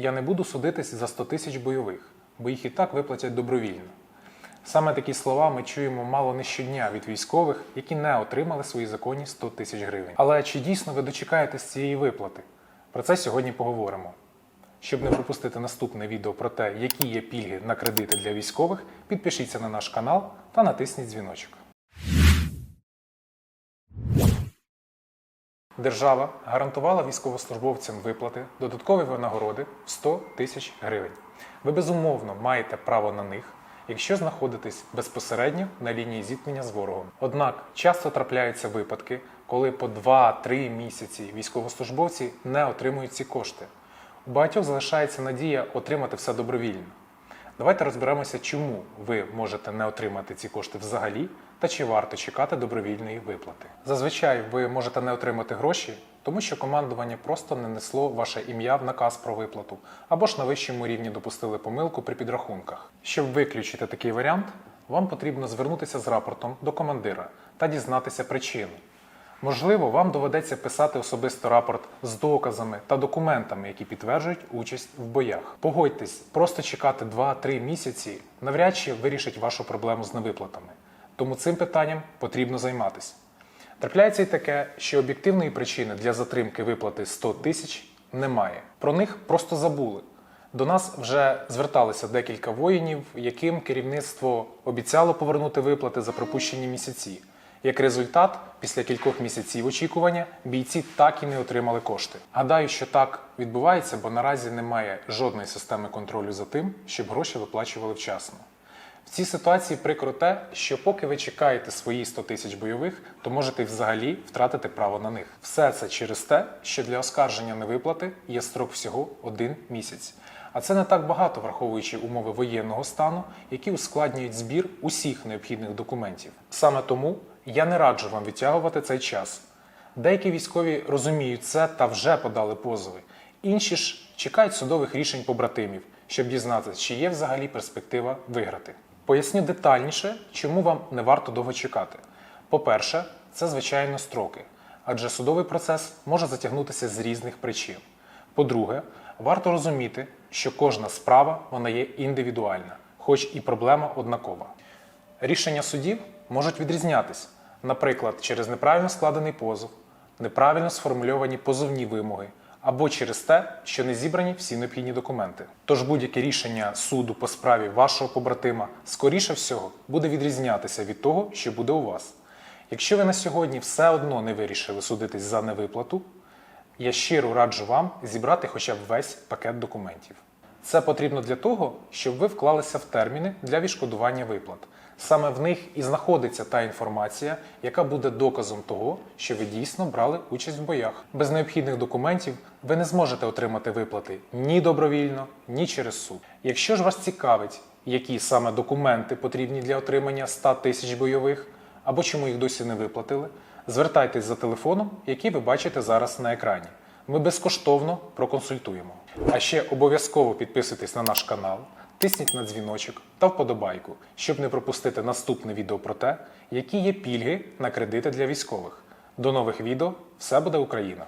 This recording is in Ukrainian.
Я не буду судитись за 100 тисяч бойових, бо їх і так виплатять добровільно. Саме такі слова ми чуємо мало не щодня від військових, які не отримали свої законні 100 тисяч гривень. Але чи дійсно ви дочекаєтесь цієї виплати? Про це сьогодні поговоримо. Щоб не пропустити наступне відео про те, які є пільги на кредити для військових, підпишіться на наш канал та натисніть дзвіночок. Держава гарантувала військовослужбовцям виплати додаткової винагороди в 100 тисяч гривень. Ви безумовно маєте право на них, якщо знаходитесь безпосередньо на лінії зіткнення з ворогом. Однак часто трапляються випадки, коли по 2-3 місяці військовослужбовці не отримують ці кошти. У багатьох залишається надія отримати все добровільно. Давайте розберемося, чому ви можете не отримати ці кошти взагалі та чи варто чекати добровільної виплати. Зазвичай ви можете не отримати гроші, тому що командування просто не несло ваше ім'я в наказ про виплату або ж на вищому рівні допустили помилку при підрахунках. Щоб виключити такий варіант, вам потрібно звернутися з рапортом до командира та дізнатися причину. Можливо, вам доведеться писати особисто рапорт з доказами та документами, які підтверджують участь в боях. Погодьтесь, просто чекати 2-3 місяці навряд чи вирішить вашу проблему з невиплатами. Тому цим питанням потрібно займатися. Трапляється і таке, що об'єктивної причини для затримки виплати 100 тисяч немає. Про них просто забули. До нас вже зверталися декілька воїнів, яким керівництво обіцяло повернути виплати за пропущені місяці. Як результат, після кількох місяців очікування бійці так і не отримали кошти. Гадаю, що так відбувається, бо наразі немає жодної системи контролю за тим, щоб гроші виплачували вчасно. В цій ситуації прикро те, що поки ви чекаєте свої 100 тисяч бойових, то можете взагалі втратити право на них. Все це через те, що для оскарження невиплати є строк всього один місяць. А це не так багато, враховуючи умови воєнного стану, які ускладнюють збір усіх необхідних документів. Саме тому я не раджу вам відтягувати цей час. Деякі військові розуміють це та вже подали позови. Інші ж чекають судових рішень побратимів, щоб дізнатися, чи є взагалі перспектива виграти. Поясню детальніше, чому вам не варто довго чекати. По-перше, це звичайно строки, адже судовий процес може затягнутися з різних причин. По-друге, варто розуміти, що кожна справа вона є індивідуальна, хоч і проблема однакова. Рішення судів можуть відрізнятися, наприклад, через неправильно складений позов, неправильно сформульовані позовні вимоги або через те, що не зібрані всі необхідні документи. Тож будь-яке рішення суду по справі вашого побратима, скоріше всього, буде відрізнятися від того, що буде у вас. Якщо ви на сьогодні все одно не вирішили судитись за невиплату, я щиро раджу вам зібрати хоча б весь пакет документів. Це потрібно для того, щоб ви вклалися в терміни для відшкодування виплат. Саме в них і знаходиться та інформація, яка буде доказом того, що ви дійсно брали участь в боях. Без необхідних документів ви не зможете отримати виплати ні добровільно, ні через суд. Якщо ж вас цікавить, які саме документи потрібні для отримання 100 тисяч бойових, або чому їх досі не виплатили, звертайтесь за телефоном, який ви бачите зараз на екрані. Ми безкоштовно проконсультуємо. А ще обов'язково підписуйтесь на наш канал, тисніть на дзвіночок та вподобайку, щоб не пропустити наступне відео про те, які є пільги на кредити для військових. До нових відео! Все буде Україна!